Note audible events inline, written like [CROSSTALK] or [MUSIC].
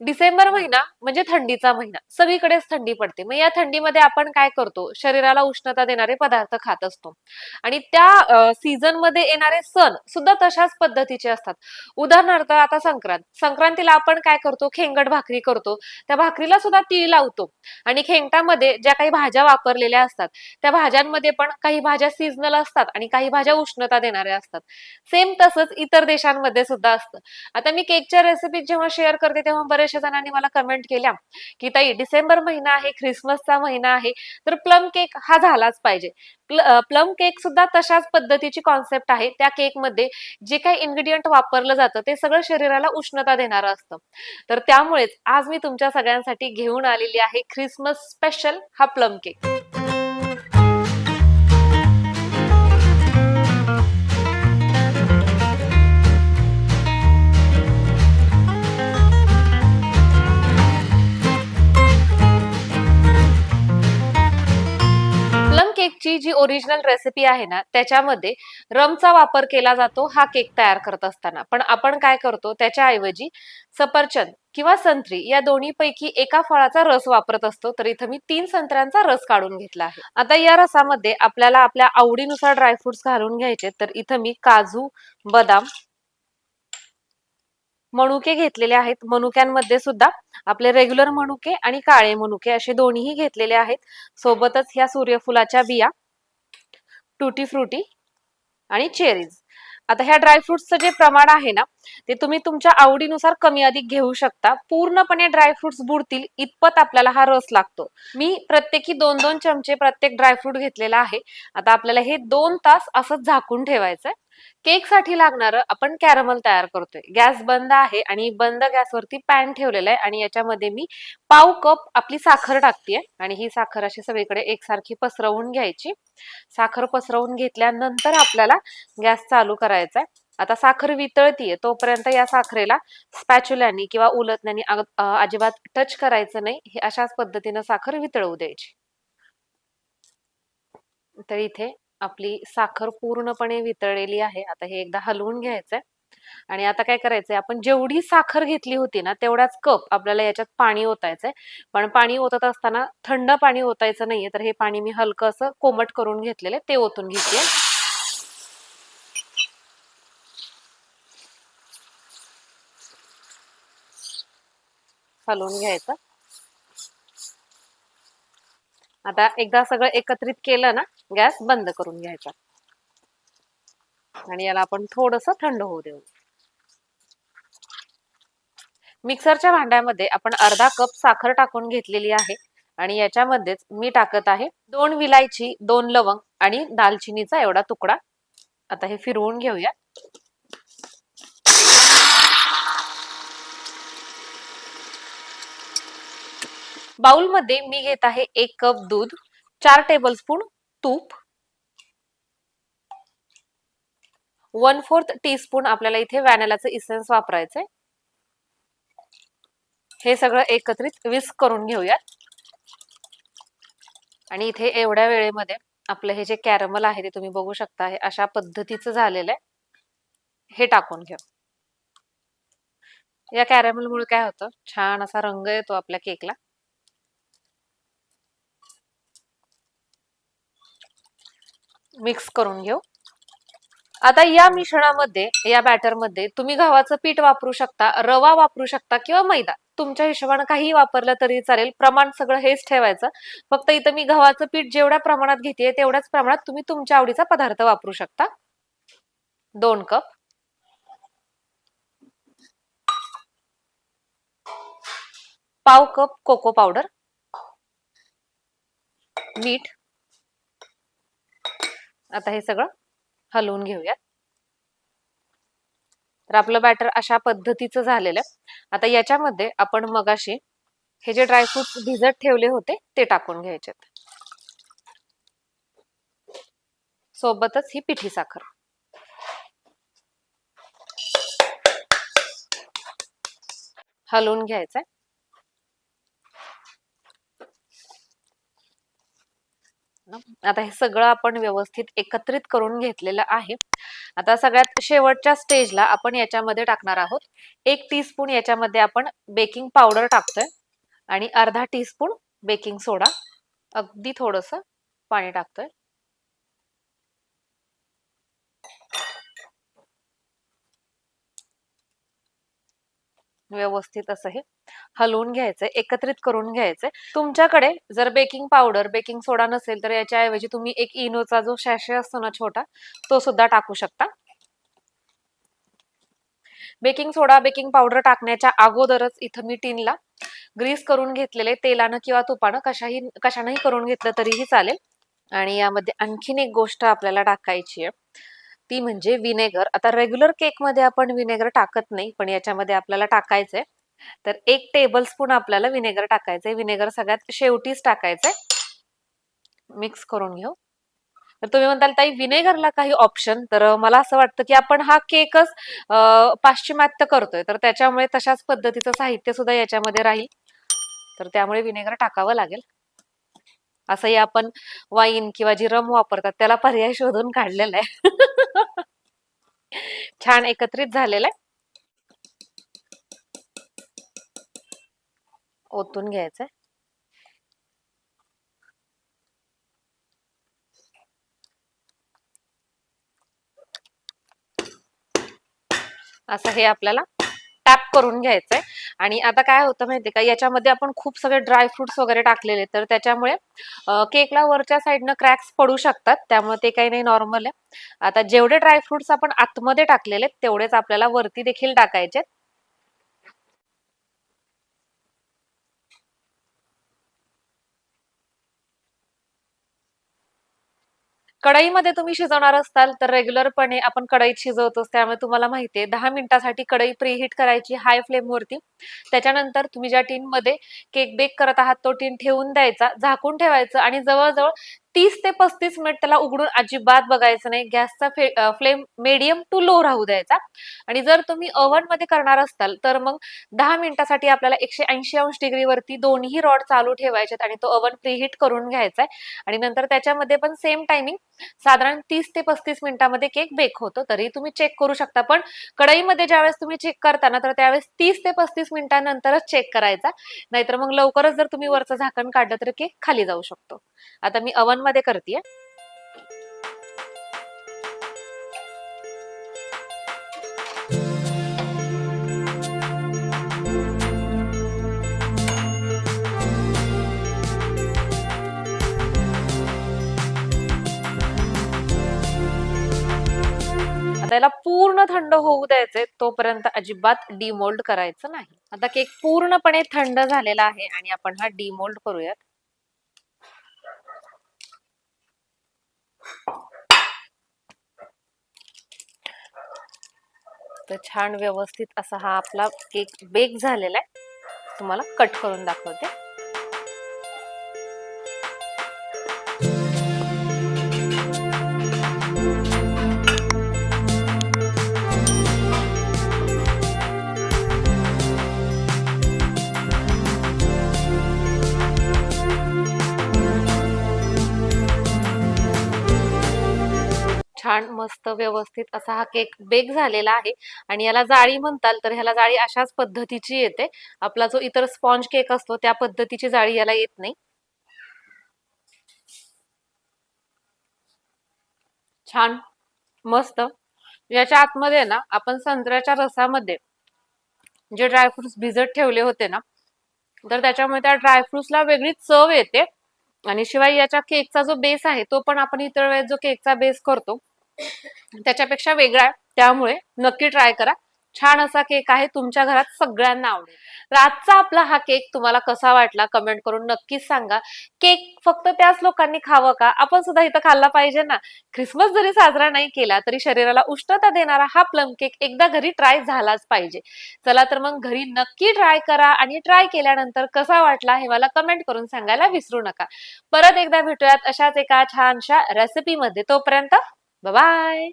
डिसेंबर महिना म्हणजे थंडीचा महिना. सगळीकडेच थंडी पडते. मग या थंडीमध्ये आपण काय करतो? शरीराला उष्णता देणारे पदार्थ खात असतो. आणि त्या सीझनमध्ये येणारे सण सुद्धा तशाच पद्धतीचे असतात. उदाहरणार्थ आता संक्रांत. संक्रांतीला आपण काय करतो? खेंगट भाकरी करतो. त्या भाकरीला सुद्धा तीळ लावतो. आणि खेंगटामध्ये ज्या काही भाज्या वापरलेल्या असतात त्या भाज्यांमध्ये पण काही भाज्या सीझनल असतात आणि काही भाज्या उष्णता देणाऱ्या असतात. सेम तसंच इतर देशांमध्ये सुद्धा असतं. आता मी केकच्या रेसिपी जेव्हा शेअर करते तेव्हा बऱ्याचशा जणांनी मला कमेंट केल्या की ताई डिसेंबर महिना आहे ख्रिसमसचा महिना आहे तर प्लम केक हा झालाच पाहिजे. प्लम केक सुद्धा तशाच पद्धतीची कॉन्सेप्ट आहे. त्या केकमध्ये जे काही इन्ग्रेडियंट वापरलं जातं ते सगळं शरीराला उष्णता देणारं असतं. तर त्यामुळेच आज मी तुमच्या सगळ्यांसाठी घेऊन आलेली आहे ख्रिसमस स्पेशल हा प्लम केक. प्लम जी ओरिजिनल रेसिपी आहे ना त्याच्यामध्ये रमचा वापर केला जातो हा केक तयार करत असताना. पण आपण काय करतो त्याच्याऐवजी सफरचंद किंवा संत्री या दोन्ही पैकी एका फळाचा रस वापरत असतो तर इथं मी तीन संत्र्यांचा रस काढून घेतला आहे. आता या रसामध्ये आपल्याला आपल्या आवडीनुसार ड्रायफ्रुट्स घालून घ्यायचे तर इथं मी काजू बदाम मनुके घेतलेले आहेत. मनुक्यांमध्ये सुद्धा आपले रेग्युलर मनुके आणि काळे मनुके असे दोन्हीही घेतलेले आहेत. सोबतच ह्या सूर्यफुलाच्या बिया टुटी फ्रुटी आणि चेरीज. आता ह्या ड्रायफ्रुट्सचं जे प्रमाण आहे ना ते तुम्ही तुमच्या आवडीनुसार कमी अधिक घेऊ शकता. पूर्णपणे ड्रायफ्रुट्स बुडतील इतपत आपल्याला हा रस लागतो. मी प्रत्येकी दोन दोन चमचे प्रत्येक ड्रायफ्रूट घेतलेला आहे. आता आपल्याला हे दोन तास असंच झाकून ठेवायचंय. केकसाठी लागणारं आपण कॅरमल तयार करतोय. गॅस बंद आहे आणि बंद गॅसवरती पॅन ठेवलेला आहे आणि याच्यामध्ये मी पाव कप आपली साखर टाकतेय आणि ही साखर अशी सगळीकडे एकसारखी पसरवून घ्यायची. साखर पसरवून घेतल्यानंतर आपल्याला गॅस चालू करायचा आहे आता साखर वितळतीये तोपर्यंत या साखरेला स्पॅच्युलानी किंवा उलटण्यानी अजिबात टच करायचं नाही. हे अशाच पद्धतीनं साखर वितळवू द्यायची. तर इथे आपली साखर पूर्णपणे वितळलेली आहे. आता हे एकदा हलवून घ्यायचंय. आणि आता काय करायचंय आपण जेवढी साखर घेतली होती ना तेवढाच कप आपल्याला याच्यात पाणी ओतायचंय. पण पाणी ओतत असताना थंड पाणी ओतायचं नाहीये तर हे पाणी मी हलकं असं कोमट करून घेतलेलं ते ओतून घेते. हलवून घ्यायचं. आता एकदा सगळं एकत्रित केलं ना गॅस बंद करून घ्यायचा. आणि याला आपण थोडस थंड होऊ देऊ. मिक्सरच्या भांड्यामध्ये आपण अर्धा कप साखर टाकून घेतलेली आहे. आणि याच्यामध्येच मी टाकत आहे दोन विलायची दोन लवंग आणि दालचिनीचा एवढा तुकडा. आता हे फिरवून घेऊया. बाउलमध्ये मी घेत आहे एक कप दूध चार टेबलस्पून तूप. वन फोर्थ टीस्पून आपल्याला इथे व्हॅनिलाचं इसेन्स वापरायचंय. हे सगळं एकत्रित विस्क करून घेऊयात. आणि इथे एवढ्या वेळेमध्ये आपलं हे जे कॅरमल आहे ते तुम्ही बघू शकता हे अशा पद्धतीचं झालेलं आहे. हे टाकून घेऊ. या कॅरमलमुळे काय होतं? छान असा रंग येतो आपल्या केकला मिक्स करून घेऊ. आता या मिश्रणामध्ये या बॅटरमध्ये तुम्ही गव्हाचं पीठ वापरू शकता रवा वापरू शकता किंवा मैदा. तुमच्या हिशोबानं काही वापरलं तरी चालेल. प्रमाण सगळं हेच ठेवायचं. फक्त इथं मी गव्हाचं पीठ जेवढ्या प्रमाणात घेते तेवढ्याच प्रमाणात तुम्ही तुमच्या आवडीचा पदार्थ वापरू शकता. दोन कप. पाव कप कोको पावडर मीठ. आता हे सगळं हलवून घेऊयात. तर आपलं बॅटर अशा पद्धतीचं झालेलं. आता याच्यामध्ये आपण मगाशी हे जे ड्रायफ्रुट्स भिजत ठेवले होते ते टाकून घ्यायचे सोबतच ही पिठी साखर. हलवून घ्यायचंय. ना. आता हे सगळं आपण व्यवस्थित एकत्रित करून घेतलेलं आहे. आता सगळ्यात शेवटच्या स्टेजला आपण याच्यामध्ये टाकणार आहोत. एक टीस्पून याच्यामध्ये आपण बेकिंग पावडर टाकतोय आणि अर्धा टीस्पून बेकिंग सोडा अगदी थोडस पाणी टाकतोय. व्यवस्थित असं हे हलवून घ्यायचंय एकत्रित करून घ्यायचंय तुमच्याकडे जर बेकिंग पावडर बेकिंग सोडा नसेल तर याच्याऐवजी तुम्ही एक इनोचा जो शॅशे असतो ना छोटा तो सुद्धा टाकू शकता. बेकिंग सोडा बेकिंग पावडर टाकण्याच्या अगोदरच इथं मी टीनला ग्रीस करून घेतलेले तेलानं किंवा तुपानं कशाही कशानंही करून घेतलं तरीही चालेल. आणि यामध्ये आणखीन एक गोष्ट आपल्याला टाकायची आहे. ती म्हणजे विनेगर. आता रेग्युलर केकमध्ये आपण विनेगर टाकत नाही पण याच्यामध्ये आपल्याला टाकायचंय. तर एक टेबल स्पून आपल्याला विनेगर टाकायचंय. विनेगर सगळ्यात शेवटीच टाकायचंय. मिक्स करून घेऊ. तर तुम्ही म्हणताल ताई विनेगरला काही ऑप्शन तर मला असं वाटतं की आपण हा केकच पाश्चिमात्य करतोय. तर त्याच्यामुळे तशाच पद्धतीचं साहित्य सुद्धा याच्यामध्ये राहील. तर त्यामुळे विनेगर टाकावं लागेल. असंही आपण वाईन किंवा जी रम वापरतात त्याला पर्याय शोधून काढलेला आहे. [LAUGHS] छान एकत्रित झालेला आहे. ओतून घ्यायचंय. असं हे आपल्याला टॅप करून घ्यायचंय. आणि आता काय होतं माहितीये का? याच्यामध्ये आपण खूप सगळे ड्रायफ्रुट्स वगैरे टाकलेले तर त्याच्यामुळे केकला वरच्या साईडनं क्रॅक्स पडू शकतात. त्यामुळे ते काही नाही नॉर्मल आहे. आता जेवढे ड्रायफ्रुट्स आपण आतमध्ये टाकलेले तेवढेच आपल्याला वरती देखील टाकायचे कढईमध्ये तुम्ही शिजवणार असताल तर रेग्युलरपणे आपण कढईत शिजवतो. त्यामुळे तुम्हाला माहितीये दहा मिनिटासाठी कढई प्रीहीट करायची हाय फ्लेमवरती त्याच्यानंतर तुम्ही ज्या टीन मध्ये केक बेक करत आहात तो टीन ठेवून द्यायचा झाकून ठेवायचं आणि जवळजवळ तीस ते पस्तीस मिनिट त्याला उघडून अजिबात बघायचं नाही. गॅसचा फ्लेम मीडियम टू लो राहू द्यायचा. आणि जर तुम्ही ओव्हनमध्ये करणार असाल तर मग दहा मिनिटासाठी आपल्याला एकशे ऐंशी अंश डिग्रीवरती दोन्ही रॉड चालू ठेवायचे आणि तो ओव्हन प्रीहीट करून घ्यायचा आहे. आणि नंतर त्याच्यामध्ये पण सेम टायमिंग साधारण तीस ते पस्तीस मिनिटांमध्ये केक बेक होतो. तरी तुम्ही चेक करू शकता. पण कढईमध्ये ज्यावेळेस तुम्ही चेक करताना तर त्यावेळेस तीस ते पस्तीस मिनिटांनंतरच चेक करायचा. नाहीतर मग लवकरच जर तुम्ही वरचं झाकण काढलं तर केक खाली जाऊ शकतो. आता मी अवन मध्ये करते आता याला पूर्ण थंड होऊ द्यायचे तोपर्यंत अजिबात डिमोल्ड करायचं नाही. आता केक पूर्णपणे थंड झालेला आहे आणि आपण हा डिमोल्ड करूयात. तर छान व्यवस्थित असा हा आपला केक बेक झालेला आहे. तुम्हाला कट करून दाखवते. छान मस्त व्यवस्थित असा हा केक बेक झालेला आहे. आणि याला जाळी म्हणताल तर ह्याला जाळी अशाच पद्धतीची येते. आपला जो इतर स्पॉन्ज केक असतो त्या पद्धतीची जाळी याला येत नाही. छान मस्त. याच्या आतमध्ये ना आपण संत्र्याच्या रसामध्ये जे ड्रायफ्रुट्स भिजत ठेवले होते ना तर त्याच्यामुळे त्या ड्रायफ्रुट्सला वेगळी चव येते. आणि शिवाय याच्या केकचा जो बेस आहे तो पण आपण इतर वेळेस जो केकचा बेस करतो त्याच्यापेक्षा वेगळा त्यामुळे नक्की ट्राय करा. छान असा केक आहे. तुमच्या घरात सगळ्यांना आवडेल. आजचा आपला हा केक तुम्हाला कसा वाटला कमेंट करून नक्कीच सांगा. केक फक्त त्याच लोकांनी खावं का? आपण सुद्धा इथं खाल्ला पाहिजे ना. ख्रिसमस जरी साजरा नाही केला तरी शरीराला उष्णता देणारा हा प्लम केक एकदा घरी ट्राय झालाच पाहिजे. चला तर मग घरी नक्की ट्राय करा आणि ट्राय केल्यानंतर कसा वाटला हे मला कमेंट करून सांगायला विसरू नका. परत एकदा भेटूयात अशाच एका छानशा रेसिपीमध्ये तोपर्यंत बाय